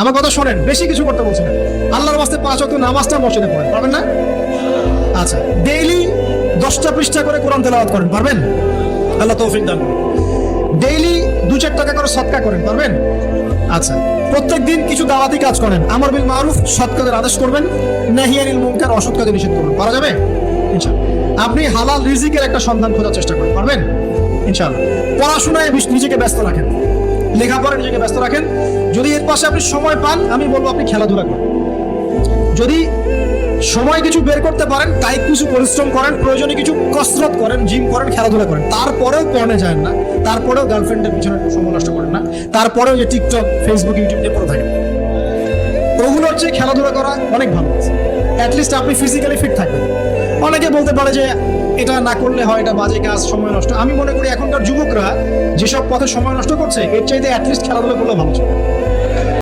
আমার কথা শোনেন, বেশি কিছু করতে বলছি না। আল্লাহর বাস্তে পাঁচ অক্ট নামাজটা মসজিদে পড়েন, পারবেন না? আচ্ছা ডেইলি দশটা পৃষ্ঠা করে কোরআন তেলাওয়াত করেন, পারবেন? আল্লাহ তৌফিক দান ডেইলি দু চার টাকা করে সৎকা করেন, পারবেন? আচ্ছা প্রত্যেক দিন কিছু দাওয়াতি কাজ করেন, আমার বিল মারুফ সৎ কাজের আদেশ করবেন নাহিয়ানিল মুনকার অসৎ কাজে নিষেধ করবেন, পারা যাবে? ইনশাআল্লাহ। আপনি হালাল রিজিকের একটা সন্ধান খোঁজার চেষ্টা করেন, পারবেন? ইনশাআল্লাহ। পড়াশোনায় নিজেকে ব্যস্ত রাখেন। লেখাপড়ায় নিজেকে ব্যস্ত রাখেন। যদি এর পাশে আপনি সময় পান, আমি বলব আপনি খেলাধুলা করেন। যদি সময় কিছু বের করতে পারেন, তাই কিছু পরিশ্রম করেন, প্রয়োজনে কিছু কসরত করেন, জিম করেন, খেলাধুলা করেন। তারপরেও পড়ে যায় না, তারপরেও গার্লফ্রেন্ডের পিছনে সময় নষ্ট করেন না, তারপরেও যে টিকটক ফেসবুক ইউটিউব নিয়ে পড়ে থাকেন। ওগুলোর চেয়ে খেলাধুলা করা অনেক ভালো অ্যাটলিস্ট আপনি ফিজিক্যালি ফিট থাকবেন। অনেকে বলতে পারে যে এটা না করলে হয়, এটা বাজে কাজ, সময় নষ্ট। আমি মনে করি এখনকার যুবকরা যেসব পথে সময় নষ্ট করছে, এর চাইতে অ্যাটলিস্ট খেলাধুলো করলে ভালো ছিল